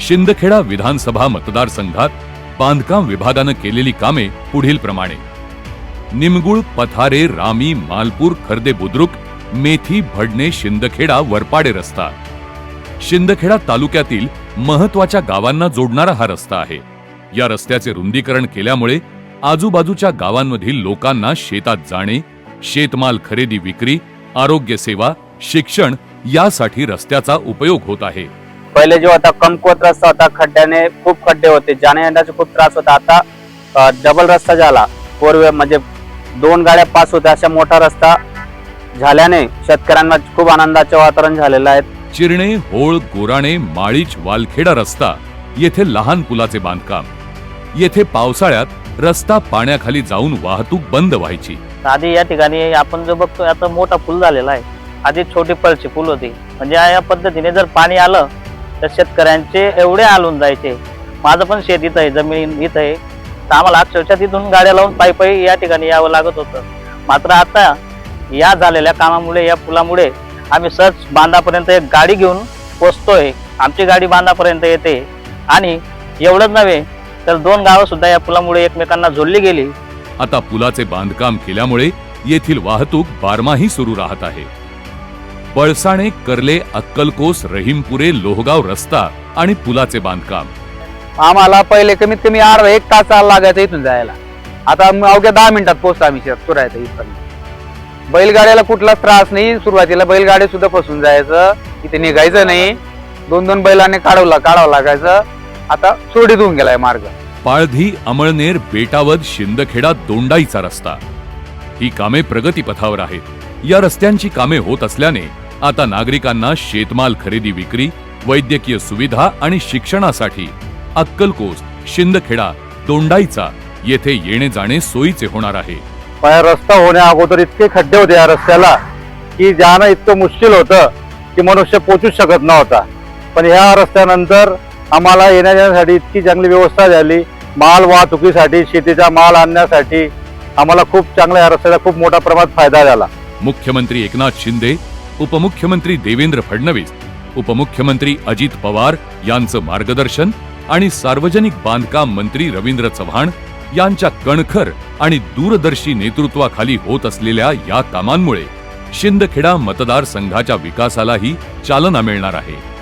शिंदखेडा विधानसभा मतदारसंघात बांधकाम विभागानं केलेली कामे पुढील प्रमाणे. निमगुळ पथारे रामी मालपूर खर्दे बुद्रुक मेथी भडणे शिंदखेडा वरपाडे रस्ता. शिंदखेडा तालुक्यातील महत्त्वाच्या गावांना जोडणारा हा रस्ता आहे. या रस्त्याचे रुंदीकरण केल्यामुळे आजूबाजूच्या गावांमधील लोकांना शेतात जाणे शेतमाल खरेदी विक्री आरोग्य सेवा शिक्षण यासाठी रस्त्याचा उपयोग होत आहे. पहिले जो होता कमकुवत रस्ता होता खड्ड्याने खूप खड्डे होते जाण्या येण्याचा खूप त्रास होता. आता डबल रस्ता झाला. फोर वे म्हणजे दोन गाड्या पास होत्या अशा मोठा रस्ता झाल्याने शेतकऱ्यांना खूप आनंदाचे वातावरण झालेलं आहे. चिरणे होळ गोराणे माळीच वालखेडा रस्ता येथे लहान पुलाचे बांधकाम. येथे पावसाळ्यात रस्ता पाण्याखाली जाऊन वाहतूक बंद व्हायची. आधी या ठिकाणी आपण जो बघतोय आता मोठा पूल झालेला आहे. आधी छोटी पळची पूल होती. म्हणजे या पद्धतीने जर पाणी आलं तर शेतकऱ्यांचे एवढे आलून जायचे. माझं पण शेत इथं आहे जमीन इथं आहे. तर आम्हाला अक्षरशः तिथून गाड्या लावून पायी पायी या ठिकाणी यावं लागत होतं. मात्र आता या झालेल्या कामामुळे या पुलामुळे आम्ही सहज बांधापर्यंत एक गाडी घेऊन पोचतोय. आमची गाडी बांधापर्यंत येते. आणि एवढंच नव्हे तर दोन गावं सुद्धा या पुलामुळे एकमेकांना जोडली गेली. आता पुलाचे बांधकाम केल्यामुळे येथील वाहतूक बारमाही सुरू राहत आहे. पळसाणे कर्ले अक्कलकोस रहीमपुरे लोहगाव रस्ता आणि पुलाचे बांधकाम. आम्हाला पहिले कमीत कमी अर्धा एक तास लागायचा इथून जायला. आता अवघ्या दहा मिनिटात पोहोचतो आम्ही सुरायचं इथपर्यंत. बैलगाड्याला कुठलाच त्रास नाही सुरुवातीला बैलगाडी सुद्धा फसून जायचं. इथे निघायचं नाही. दोन दोन बैलाने काढवला काढावं लागायचं. आता सोडीत होऊन गेलाय मार्ग. पाळधी अमळनेर बेटावद शिंदखेडा दोंडाईचा रस्ता. ही कामे प्रगतीपथावर आहेत. या रस्त्यांची कामे होत असल्याने आता नागरिकांना शेतमाल खरेदी विक्री वैद्यकीय सुविधा आणि शिक्षणासाठी अक्कलकोस शिंदखेडा दोंडाईचा येथे येणे जाणे सोयीचे होणार आहे. रस्ता होण्या अगोदर इतके खड्डे होते या रस्त्याला की जाणं इतकं मुश्किल होतं की मनुष्य पोचूच शकत नव्हता. पण ह्या रस्त्यानंतर आम्हाला येण्या जाण्यासाठी इतकी चांगली व्यवस्था झाली. माल वाहतुकीसाठी शेतीचा माल आणण्यासाठी आम्हाला खूप चांगला या रस्त्याचा खूप मोठा प्रमाणात फायदा झाला. मुख्यमंत्री एकनाथ शिंदे उपमुख्यमंत्री देवेंद्र फडणवीस उपमुख्यमंत्री अजित पवार यांचं मार्गदर्शन आणि सार्वजनिक बांधकाम मंत्री रवींद्र चव्हाण यांच्या कणखर आणि दूरदर्शी नेतृत्वाखाली होत असलेल्या या कामांमुळे शिंदखेडा मतदारसंघाच्या विकासालाही चालना मिळणार आहे.